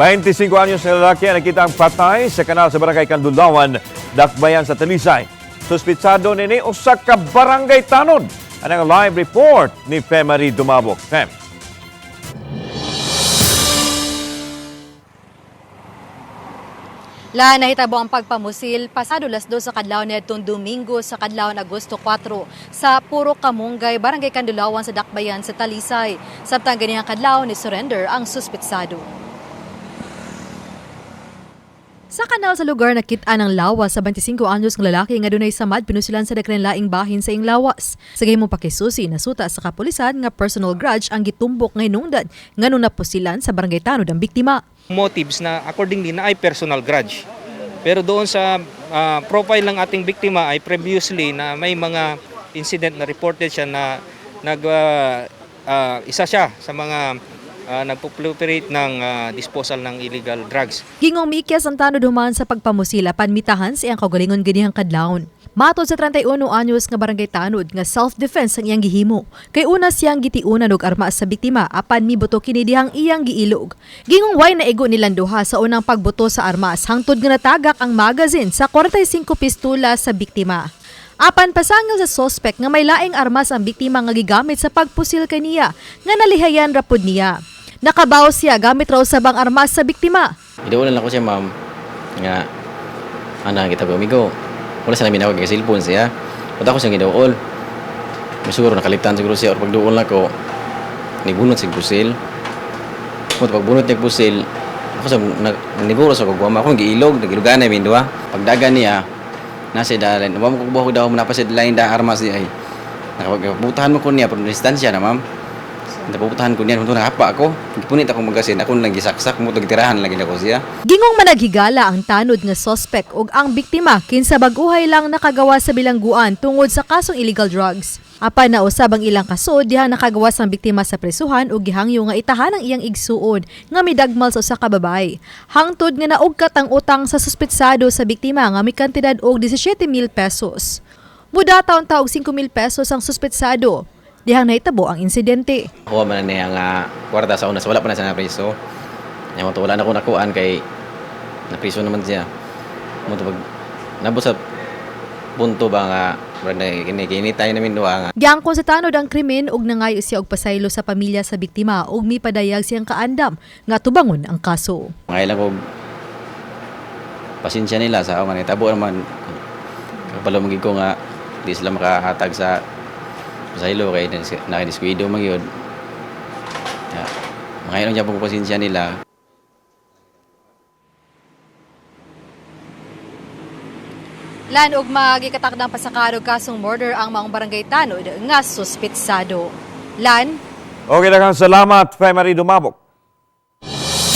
25 anyos na lalaki ang nakita ang patay sa kanal sa barangay Kandulawan, Dakbayan sa Talisay. Suspitsado nini usa ka barangay tanod. Anang live report ni Femari Dumabok. Fem. La nahitabo ang pagpamusil pasado las 2 sa kadlaw nitong Domingo sa kadlaw Agosto 4 sa Puro Kamunggay, Barangay Kandulawan sa Dakbayan sa Talisay. Sabtang ganihang kadlaw ni surrender ang suspitsado. Sa kanal sa lugar nakita ng lawas sa 25 anyos ng lalaki nga dunay samad pinusilan sa dakren bahin sa ing lawas. Sa gahimong pakisusi nasuta sa kapulisan nga personal grudge ang gitumbok nga hinungdan nganong napusilan sa barangay tanod ang biktima. motives na accordingly na ay personal grudge. Pero doon sa ah, profile ng ating biktima ay previously na may mga incident na reported siya na nag ah, ah, isa siya sa mga uh, nagpo-proliferate ng ah, disposal ng illegal drugs. Gingong miikyas ang tanod human sa pagpamusila panmitahan sa iyang kaugalingon ganihang kadlawon. Matod sa 31 anyos nga barangay tanod nga self-defense ang iyang gihimo. Kay una siyang gitiunan og arma sa biktima apan mibuto kini dihang iyang giilog. Gingong way na ego nilang duha sa unang pagbuto sa armas hangtod nga natagak ang magazine sa 45 pistola sa biktima. Apan pasangil sa sospek nga may laing armas ang biktima nga gigamit sa pagpusil kaniya nga nalihayan rapod niya. Nakabaw siya gamit raw sa bang armas sa biktima. Iduulan lang ko siya, ma'am, nga, ana, kita ko, amigo, wala sa namin ako kay cellphone siya. Punta ko siyang giduol. May siguro nakaligtan siguro siya, or pagduol na ko, nibunot si Busil. Kung pagbunot niya Busil, ako sa, nag, niguro sa kagwama, ako giilog, nagilugan na yung dua. Pagdagan niya, nasa dalan, wala mo ko daw, napasid lain da armas niya ay. Nakapagputahan mo ko niya, pero distansya na, ma'am. Napuputahan ko niya, kung nakapa ako, punit ako magasin, ako lang gisaksak mo, tagtirahan lagi na ko siya. Gingong managhigala ang tanod nga sospek ug ang biktima kinsa baguhay lang nakagawa sa bilangguan tungod sa kasong illegal drugs. Apan na usab ang ilang kaso diha nakagawas ang biktima sa presuhan ug gihangyo nga itahan ang iyang igsuod nga midagmal sa usa ka babae. Hangtod nga naugkat ang utang sa suspetsado sa biktima nga may kantidad og 17 mil pesos. Muda taon taog 5 mil pesos ang suspetsado. Dihang nahitabo ang insidente. Kuha man na niya nga kwarta sa unas, wala pa na siya na preso. To, wala na ko nakuan kay napriso naman siya. Mo to pag nabot sa punto ba nga brad na kini kini tayo namin duha nga Giangkon sa tanod ang krimen ug nangayo siya og pasaylo sa pamilya sa biktima ug mipadayag siyang kaandam nga tubangon ang kaso. ilang og pasensya nila sa man tabo naman kapalo magig ko nga di sila makahatag sa pasaylo kay nakadiskuido man yun. Ya, mga ilang jabong pasensya nila Lan og magikatakdang pasakarog kasong murder ang maong barangay tanod nga suspitsado. Lan, Okay na kang salamat, Femari Dumabok.